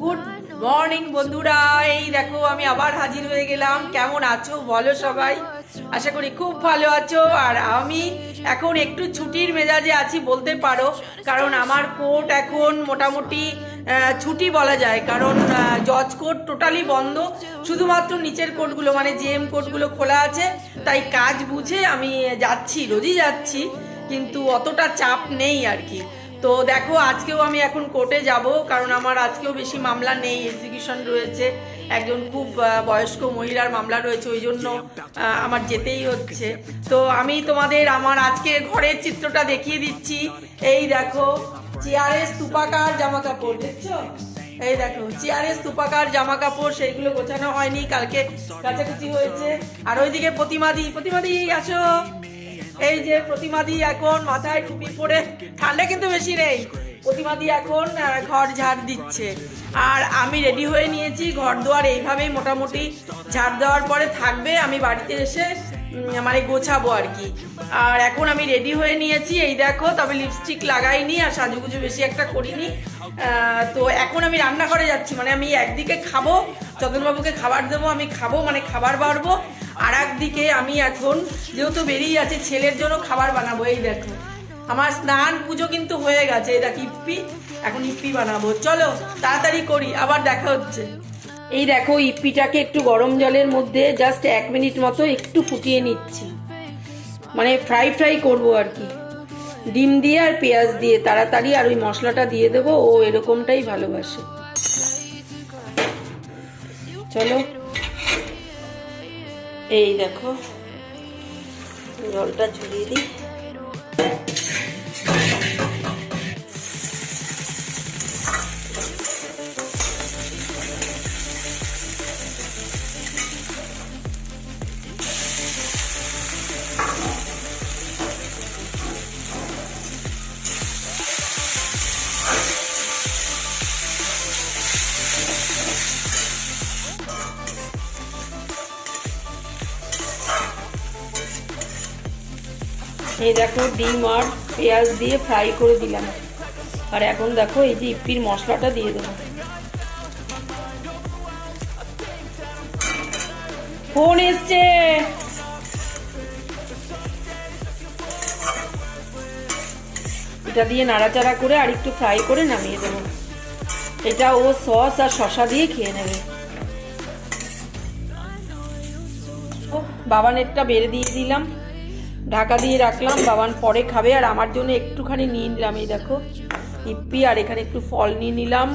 Good morning বন্ধুরা। এই দেখো, আমি আবার হাজির হয়ে গেলাম। কেমন আছো? বলো সবাই। আশা করি খুব ভালো আছো। আর আমি এখন একটু ছুটির মেজাজে আছি বলতে পারো। কারণ আমার কোর্ট এখন মোটামুটি ছুটি বলা যায়। কারণ জজ কোর্ট টোটালি বন্ধ। শুধুমাত্র নিচের কোর্টগুলো মানে জিএম কোর্টগুলো খোলা আছে। তাই কাজ বুঝে আমি যাচ্ছি, রোজই যাচ্ছি। কিন্তু অতটা চাপ নেই আর কি। তো দেখো, আজকেও আমি এখন কোর্টে যাব, কারণ আমার আজকেও বেশি মামলা নেই এক্সিকিউশন রয়েছে। একজন খুব বয়স্ক মহিলার মামলা রয়েছে, ওই জন্য আমার যেতেই হচ্ছে। তো আমি তোমাদের আমার আজকে ঘরের চিত্রটা দেখিয়ে দিচ্ছি। এই দেখো চেয়ারে স্তূপাকার জামা কাপড় দেখছ? এই দেখো চেয়ারে স্তূপাকার জামা কাপড় সেইগুলো গোছানো হয়নি, কালকে কাছাকাছি হয়েছে। আর ওইদিকে প্রতিমাদি প্রতিমাদি আসো। এই যে প্রতিমাদি এখন মাথায় টুপি পরে ঠান্ডা কিন্তু বেশি নেই। প্রতিমাদি এখন ঘর ঝাড় দিচ্ছে। আর আমি রেডি হয়ে নিয়েছি ঘর দুয়ার এইভাবেই মোটামুটি ঝাড় দেওয়ার পরে থাকবে, আমি বাড়িতে এসে মানে গোছাবো আর কি। আর এখন আমি রেডি হয়ে নিয়েছি, এই দেখো, তবে লিপস্টিক লাগাইনি আর সাজুগুজু বেশি একটা করিনি। তো এখন আমি রান্নাঘরে যাচ্ছি মানে আমি একদিকে খাব চন্দনবাবুকে খাবার দেবো, আমি খাব মানে খাবার বাড়বো। আর একদিকে আমি এখন যেহেতু বেরিয়ে আছে, ছেলের জন্য খাবার বানাবো, এই দেখো। আমার স্নান পুজো কিন্তু হয়ে গেছে, এই দেখ ইপ্পি। এখন ইপ্পি বানাবো। চলো, তাড়াতাড়ি করি, আবার দেখা হচ্ছে। এই দেখো ইপ্পিটাকে একটু গরম জলের মধ্যে জাস্ট এক মিনিট মতো একটু ফুটিয়ে নিচ্ছি। মানে ফ্রাই ফ্রাই করব আর কি। ডিম দিয়ে আর পেঁয়াজ দিয়ে, তাড়াতাড়ি আর ওই মশলাটা দিয়ে দেবো, ও এরকমটাই ভালোবাসে। চলো। এই দেখো জলটা ঝরিয়ে দিই। এই দেখো ডিম আর পেঁয়াজ দিয়ে ফ্রাই করে দিলাম। আর এখন দেখো এই যে ইপির মশলাটা দিয়ে দেবো। ফোন এসছে। এটা দিয়ে নাড়াচাড়া করে আর একটু ফ্রাই করে নামিয়ে দেবো। এটা ও সস আর শশা দিয়ে খেয়ে নেবে। ও, বাবানেরটা বেড়ে দিয়ে দিলাম। ঢাকা দিয়ে রাখলাম, বাবান পরে খাবে, আর আমার জন্য একটুখানি নিয়ে নিলাম, এই দেখো ইপ্পি আর এখানে একটু ফল নিয়ে নিলাম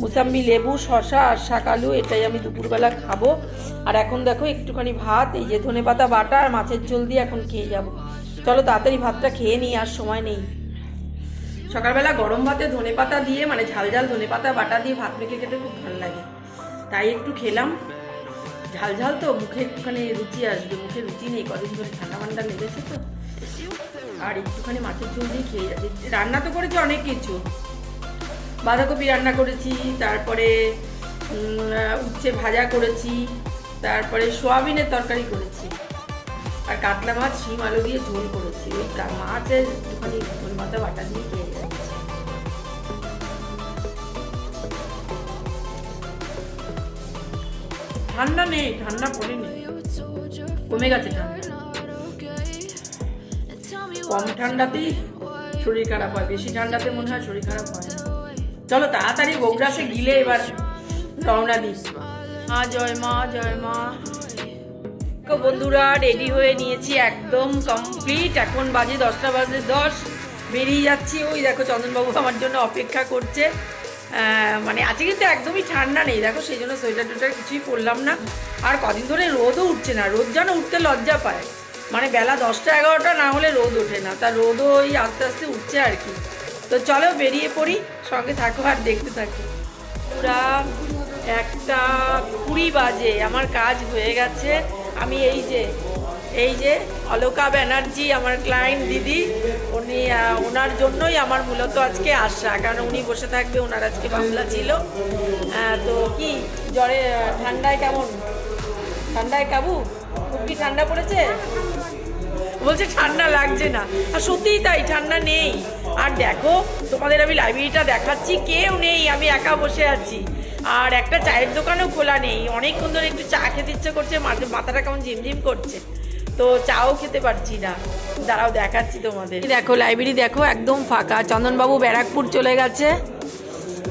মুসাম্বি লেবু শশা আর শাকালু এটাই আমি দুপুরবেলা খাব। আর এখন দেখো একটুখানি ভাত, এই যে ধনে পাতা বাটা আর মাছের ঝোল দিয়ে এখন খেয়ে যাব। চলো তাড়াতাড়ি ভাতটা খেয়ে নিই, আর সময় নেই। সকালবেলা গরম ভাতে ধনে পাতা দিয়ে মানে ঝাল ঝাল ধনে পাতা বাটা দিয়ে ভাত মেখে খেতে খুব ভালো লাগে। তাই একটু খেলাম। ঝাল ঝাল তো, মুখে একটুখানি রুচি আসবে, মুখে রুচি নেই, কদিন ধরে ঠান্ডা ফান্ডা লেগেছে তো। আর একটুখানি মাছের ঝোল দিয়ে খেয়ে যাচ্ছি। রান্না তো করেছি অনেক কিছু। বাঁধাকপি রান্না করেছি, তারপরে উচ্ছে ভাজা করেছি, তারপরে সোয়াবিনের তরকারি করেছি। আর কাতলা মাছ, শিম, আলু দিয়ে ঝোল করেছি। ওই মাছের একটুখানি ধনে মাথা বাটা দিয়ে খেয়ে ঠান্ডা নেই ঠান্ডা পড়েনি। কমে গেছে কম ঠান্ডাতেই শরীর খারাপ হয়, বেশি ঠান্ডাতে মনে হয় শরীর খারাপ হয়। চলো তাড়াতাড়ি বগুড়াসে গিলে এবার রওনা দিস মা জয় মা জয়, মা। বন্ধুরা রেডি হয়ে নিয়েছি একদম কমপ্লিট এখন বাজে দশটা বাজে দশ। বেরিয়ে যাচ্ছি। ওই দেখো চন্দনবাবু আমার জন্য অপেক্ষা করছে। মানে আজকে কিন্তু একদমই ঠান্ডা নেই। দেখো, সেই জন্য সোয়েটার টোয়েটার কিছুই পরলাম না। আর কদিন ধরে রোদও উঠছে না। রোদ যেন উঠতে লজ্জা পায়। মানে বেলা দশটা এগারোটা না হলে রোদ ওঠে না। তা রোদও ওই আস্তে আস্তে উঠছে আর কি। তো চলো বেরিয়ে পড়ি। সঙ্গে থাকো আর দেখতে থাকো। পুরা একটা কুড়ি বাজে। আমার কাজ হয়ে গেছে। আমি এই যে এই যে, অলোকা ব্যানার্জি, আমার ক্লায়েন্ট দিদি। ওনার জন্যই আমার মূলত আজকে আসা, কারণ উনি বসে থাকবে ওনার আজকে মামলা ছিল। তো কি, জ্বরে ঠান্ডায় কেমন? ঠান্ডায় কাবু? খুব কি ঠান্ডা পড়েছে? বলছে ঠান্ডা লাগছে না। আর সত্যিই তাই, ঠান্ডা নেই। আর দেখো, তোমাদের আমি লাইব্রেরিটা দেখাচ্ছি, কেউ নেই, আমি একা বসে আছি। আর একটা চায়ের দোকানও খোলা নেই। অনেকক্ষণ ধরে একটু চা খেতে ইচ্ছে করছে, মাথা- মাথাটা কেমন ঝিমঝিম করছে। তো চাও খেতে পারছি না। দাঁড়াও, দেখাচ্ছি তোমাদের। দেখো লাইব্রেরি দেখো, একদম ফাঁকা। চন্দনবাবু ব্যারাকপুর চলে গেছে।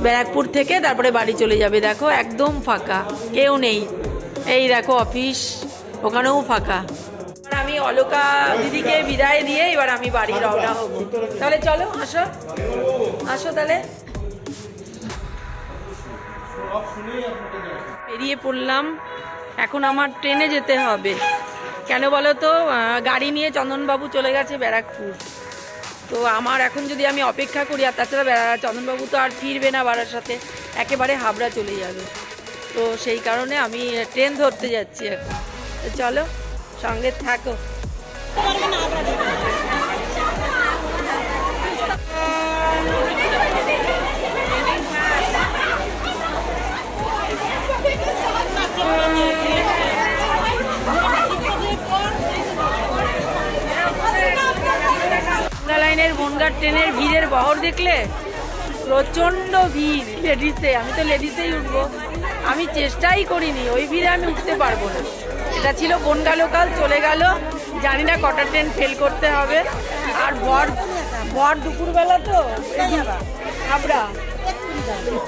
ব্যারাকপুর থেকে তারপরে বাড়ি চলে যাবে, দেখো, একদম ফাঁকা। কেউ নেই। এই দেখো অফিস ওখানেও ফাঁকা। আমি অলকা দিদিকে বিদায় দিয়ে এবার আমি বাড়ি রওনা হব। তাহলে চলো, আসো। আসো তাহলে। বেরিয়ে পড়লাম। এখন আমার ট্রেনে যেতে হবে। কেন বলো তো? গাড়ি নিয়ে চন্দনবাবু চলে গেছে ব্যারাকপুর। তো আমার এখন যদি আমি অপেক্ষা করি, আর তাছাড়া চন্দনবাবু তো আর ফিরবে না বাড়ার সাথে, একেবারে হাবড়া চলে যাবে। তো সেই কারণে আমি ট্রেন ধরতে যাচ্ছি এখন। চলো, সঙ্গে থাকো। বহর দেখলে প্রচণ্ড ভিড় লেডিসে, আমি তো লেডিসেই উঠবো। আমি চেষ্টাই করিনি, ওই ভিড়ে আমি উঠতে পারব না। এটা ছিল বনগা লোকাল চলে গেল, জানি না কটা ট্রেন ফেল করতে হবে। আর ভর ভর দুপুরবেলা তো হাবড়া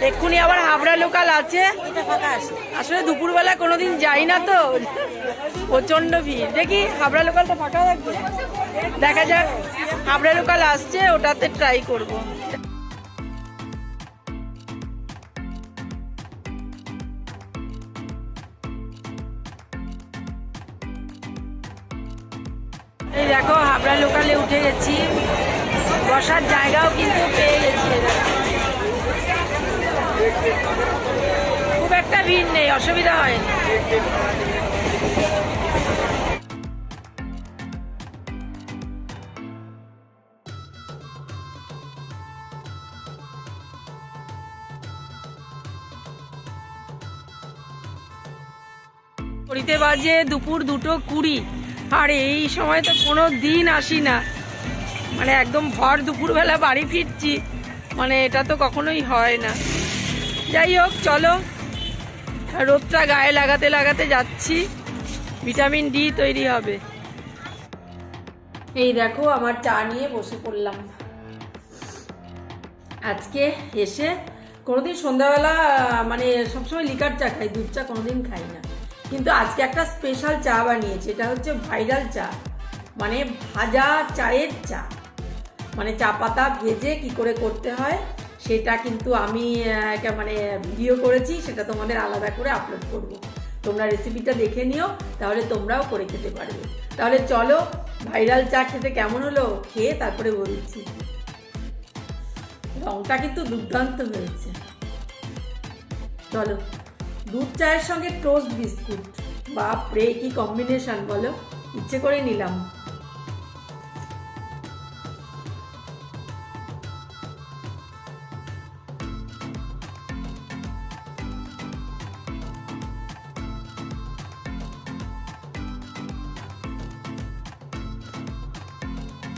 এক্ষুনি আবার হাবড়া লোকাল আছে। আসলে দুপুরবেলা কোনোদিন যাই না তো। প্রচণ্ড ভিড়। দেখি হাবড়া লোকালটা ফাঁকা থাকবে দেখা যাক, হাবড়া লোকাল আসছে, ওটাতে ট্রাই করব। এই দেখো, হাবড়া লোকালে উঠে গেছি। বসার জায়গাও কিন্তু পেয়ে গেছি। খুব একটা ভিড় নেই, অসুবিধা হয় ঘড়িতে বাজে দুপুর দুটো কুড়ি। আর এই সময় তো কোনো দিন আসি না। মানে একদম ভর দুপুরবেলা বাড়ি ফিরছি। মানে এটা তো কখনোই হয় না। যাই হোক, চলো। রোদটা গায়ে লাগাতে লাগাতে যাচ্ছি। ভিটামিন ডি তৈরি হবে। এই দেখো, আমার চা নিয়ে বসে পড়লাম। আজকে এসে কোনোদিন সন্ধ্যাবেলা মানে সবসময় লিকার চা খাই, দুধ চা কোনোদিন খাই না। কিন্তু আজকে একটা স্পেশাল চা বানিয়েছি, এটা হচ্ছে ভাইরাল চা। মানে ভাজা চায়ের চা। মানে চা পাতা ভেজে কি করে করতে হয় সেটা কিন্তু আমি একটা মানে ভিডিও করেছি, সেটা তোমাদের আলাদা করে আপলোড করব। তোমরা রেসিপিটা দেখে নিও, তাহলে তোমরাও করে খেতে পারবে। তাহলে চলো ভাইরাল চা খেতে কেমন হলো? খেয়ে তারপরে বলছি। রংটা কিন্তু দুর্দান্ত হয়েছে। চলো, দুধ চায়ের সঙ্গে টোস্ট বিস্কুট বাপরে, কি কম্বিনেশন বলো? ইচ্ছে করে নিলাম।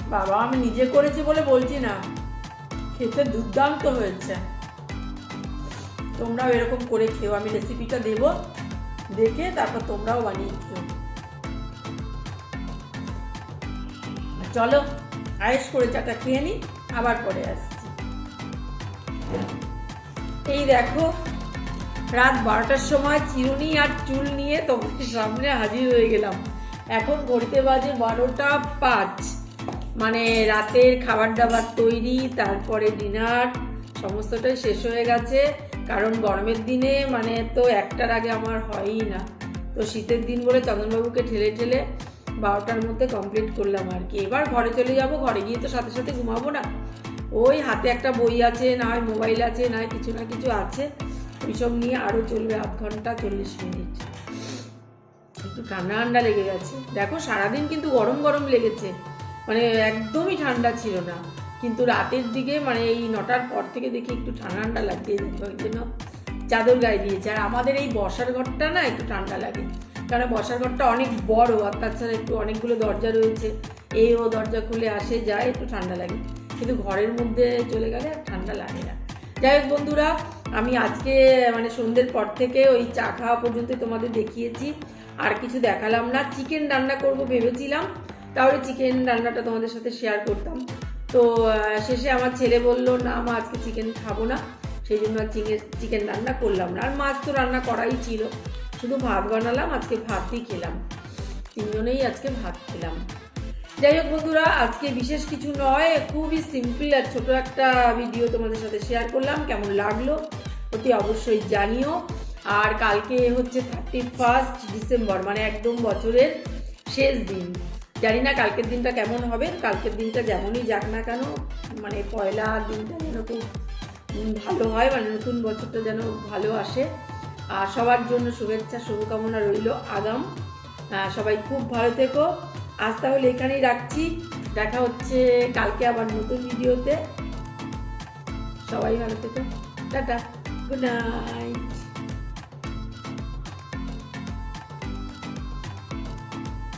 বাবা, আমি নিজে করেছি বলে বলছি না। খেতে দুর্দান্ত হয়েছে। তোমরাও এরকম করে খেও। আমি রেসিপিটা দেব। দেখে তারপর তোমরাও বানিয়ে খেও। চলো আয়েস করে চাটা খেয়ে নি, আবার পরে আসছি। এই দেখো, রাত বারোটার সময় চিরুনি আর চুল নিয়ে তোমাদের সামনে হাজির হয়ে গেলাম। এখন ঘড়িতে বাজে বারোটা পাঁচ। মানে রাতের খাবার দাবার তৈরি, তারপরে ডিনার, সমস্তটাই শেষ হয়ে গেছে। কারণ গরমের দিনে মানে তো একটার আগে আমার হয়ই না। তো শীতের দিন বলে চন্দনবাবুকে ঠেলে ঠেলে বারোটার মধ্যে কমপ্লিট করলাম আর কি। এবার ঘরে চলে যাব, ঘরে গিয়ে তো সাথে সাথে ঘুমাবো না। ওই হাতে একটা বই আছে, না হয় মোবাইল আছে, না কিছু না কিছু আছে। ওইসব নিয়ে আরও চলবে আধ ঘণ্টা চল্লিশ মিনিট। একটু ঠান্ডা ঠান্ডা লেগে গেছে। দেখো সারাদিন কিন্তু গরম গরম লেগেছে। মানে একদমই ঠান্ডা ছিল না। কিন্তু রাতের দিকে মানে এই নটার পর থেকে দেখি একটু ঠান্ডা ঠান্ডা লাগছে ওই জন্য চাদর গায়ে দিয়েছে। আর আমাদের এই বসার ঘরটা না একটু ঠান্ডা লাগে, কারণ বসার ঘরটা অনেক বড়, আর তাছাড়া একটু অনেকগুলো দরজা রয়েছে। এই ও দরজা খুলে আসে, যায়, একটু ঠান্ডা লাগে। কিন্তু ঘরের মধ্যে চলে গেলে আর ঠান্ডা লাগে না। যাই হোক বন্ধুরা, আমি আজকে মানে সন্ধ্যের পর থেকে ওই চা খাওয়া পর্যন্ত তোমাদের দেখিয়েছি। আর কিছু দেখালাম না। চিকেন রান্না করব ভেবেছিলাম তাহলে চিকেন রান্নাটা তোমাদের সাথে শেয়ার করতাম। তো শেষে আমার ছেলে বলল, না, মা, আজকে চিকেন খাব না। সেই জন্য আর চিকেন চিকেন রান্না করলাম না। আর মাছ তো রান্না করাই ছিল। শুধু ভাত বানালাম, আজকে ভাতই খেলাম। তিনজনেই আজকে ভাত খেলাম। যাই হোক বন্ধুরা, আজকে বিশেষ কিছু নয়, খুবই সিম্পল আর ছোট একটা ভিডিও তোমাদের সাথে শেয়ার করলাম। কেমন লাগল অতি অবশ্যই জানিও। আর কালকে হচ্ছে থার্টি ফার্স্ট ডিসেম্বর মানে একদম বছরের শেষ দিন। জানি না কালকের দিনটা কেমন হবে, কালকের দিনটা যেমনই যাক না কেন মানে পয়লা দিনটা যেন খুব ভালো হয় মানে নতুন বছরটা যেন ভালো আসে। আর সবার জন্য শুভেচ্ছা, শুভকামনা রইল আগাম। সবাই খুব ভালো থেকো। আজ তাহলে এখানেই রাখছি। দেখা হচ্ছে কালকে আবার নতুন ভিডিওতে। সবাই ভালো থেকো। টাটা। Good night.